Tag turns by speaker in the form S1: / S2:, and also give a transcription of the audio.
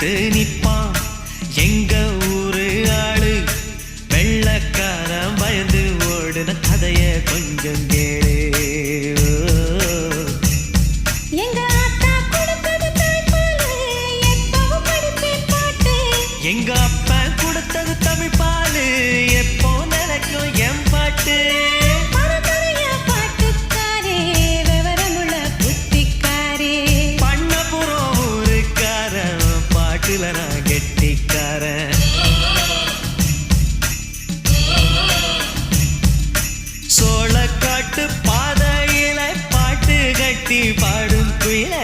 S1: எடுத்து நிற்பான். எங்க ஊரு ஆளு? வெள்ளக்காரன் பயந்து ஓடுன கதைய கொஞ்சம் கேளு. எங்க அப்பா பாடும் குயில